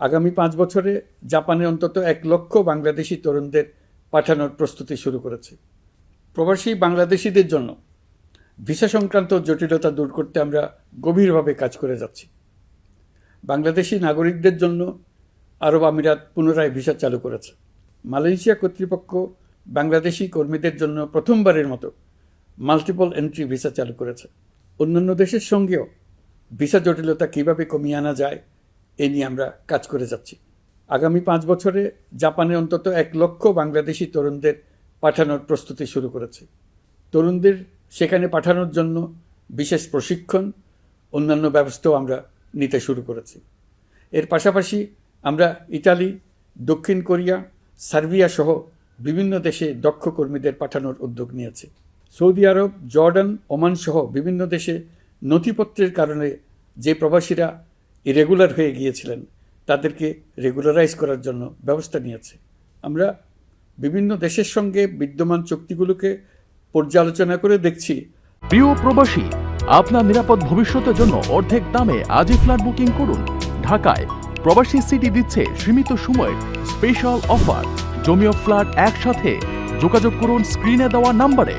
আগামী পাঁচ বছরে জাপানে অন্তত এক লক্ষ বাংলাদেশি তরুণদের পাঠানোর প্রস্তুতি শুরু করেছে। প্রবাসী বাংলাদেশিদের জন্য ভিসা সংক্রান্ত জটিলতা দূর করতে আমরা গভীরভাবে কাজ করে যাচ্ছি। বাংলাদেশি নাগরিকদের জন্য আরব আমিরাত পুনরায় ভিসা চালু করেছে। মালয়েশিয়া কর্তৃপক্ষ বাংলাদেশি কর্মীদের জন্য প্রথমবারের মতো মাল্টিপল এন্ট্রি ভিসা চালু করেছে। অন্যান্য দেশের সঙ্গেও ভিসা জটিলতা কীভাবে কমিয়ে আনা যায় এ নিয়ে আমরা কাজ করে যাচ্ছি। আগামী পাঁচ বছরে জাপানে অন্তত এক লক্ষ বাংলাদেশি তরুণদের পাঠানোর প্রস্তুতি শুরু করেছে। তরুণদের সেখানে পাঠানোর জন্য বিশেষ প্রশিক্ষণ, অন্যান্য ব্যবস্থাও আমরা নিতে শুরু করেছি। এর পাশাপাশি আমরা ইতালি, দক্ষিণ কোরিয়া, সার্বিয়া সহ বিভিন্ন দেশে দক্ষ কর্মীদের পাঠানোর উদ্যোগ নিয়েছি। সৌদি আরব, জর্ডান, ওমান সহ বিভিন্ন দেশে নথিপত্রের কারণে যে প্রবাসীরা ইরেগুলার হয়ে গিয়েছিলেন, তাদেরকে রেগুলারাইজ করার জন্য ব্যবস্থা নিয়েছে। আমরা বিভিন্ন দেশের সঙ্গে বিদ্যমান চুক্তিগুলোকে পর্যালোচনা করে দেখছি। প্রিয় প্রবাসী, আপনার নিরাপদ ভবিষ্যতের জন্য অর্ধেক দামে আজই ফ্ল্যাট বুকিং করুন। ঢাকায় প্রবাসী সিটি দিচ্ছে সীমিত সময়ের স্পেশাল অফার জমি ও ফ্ল্যাট একসাথে। যোগাযোগ করুন স্ক্রিনে দেওয়া নাম্বারে।